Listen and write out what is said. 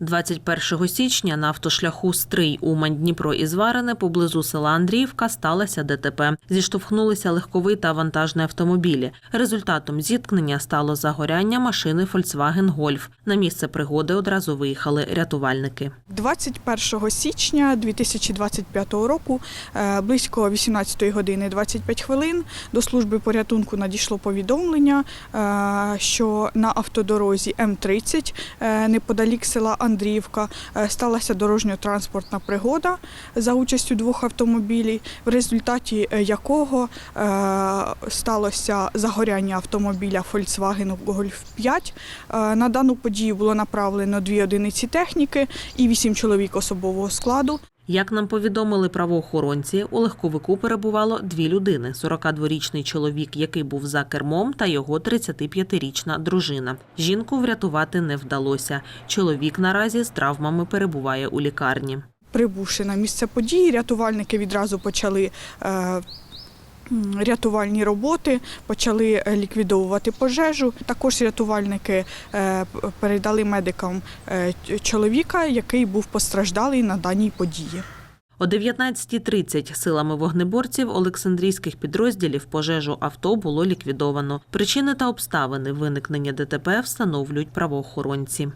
21 січня на автошляху Стрий Умань Дніпро і Зварине поблизу села Андріївка сталося ДТП. Зіштовхнулися легковий та вантажний автомобілі. Результатом зіткнення стало загоряння машини Volkswagen Golf. На місце пригоди одразу виїхали рятувальники. 21 січня 2025 року е, близько 18 години 25 хвилин до служби порятунку надійшло повідомлення, е, що на автодорозі М30 е, неподалік села Андріївка е, сталася дорожньо-транспортна пригода за участю двох автомобілів, в результаті е, якого е, сталося загоряння автомобіля Volkswagen Golf 5. Е, На дану подію було направлено дві одиниці техніки і вісім чоловік особового складу. Як нам повідомили правоохоронці, у легковику перебувало дві людини: 42-річний чоловік, який був за кермом, та його 35-річна дружина. Жінку врятувати не вдалося. Чоловік наразі з травмами перебуває у лікарні. Прибувши на місце події, рятувальники відразу почали. Рятувальні роботи почали е, ліквідовувати пожежу. Також рятувальники е, передали медикам е, чоловіка, який був постраждалий на даній події. О 19.30 силами вогнеборців Олександрійських підрозділів пожежу авто було ліквідовано. Причини та обставини виникнення ДТП встановлюють правоохоронці.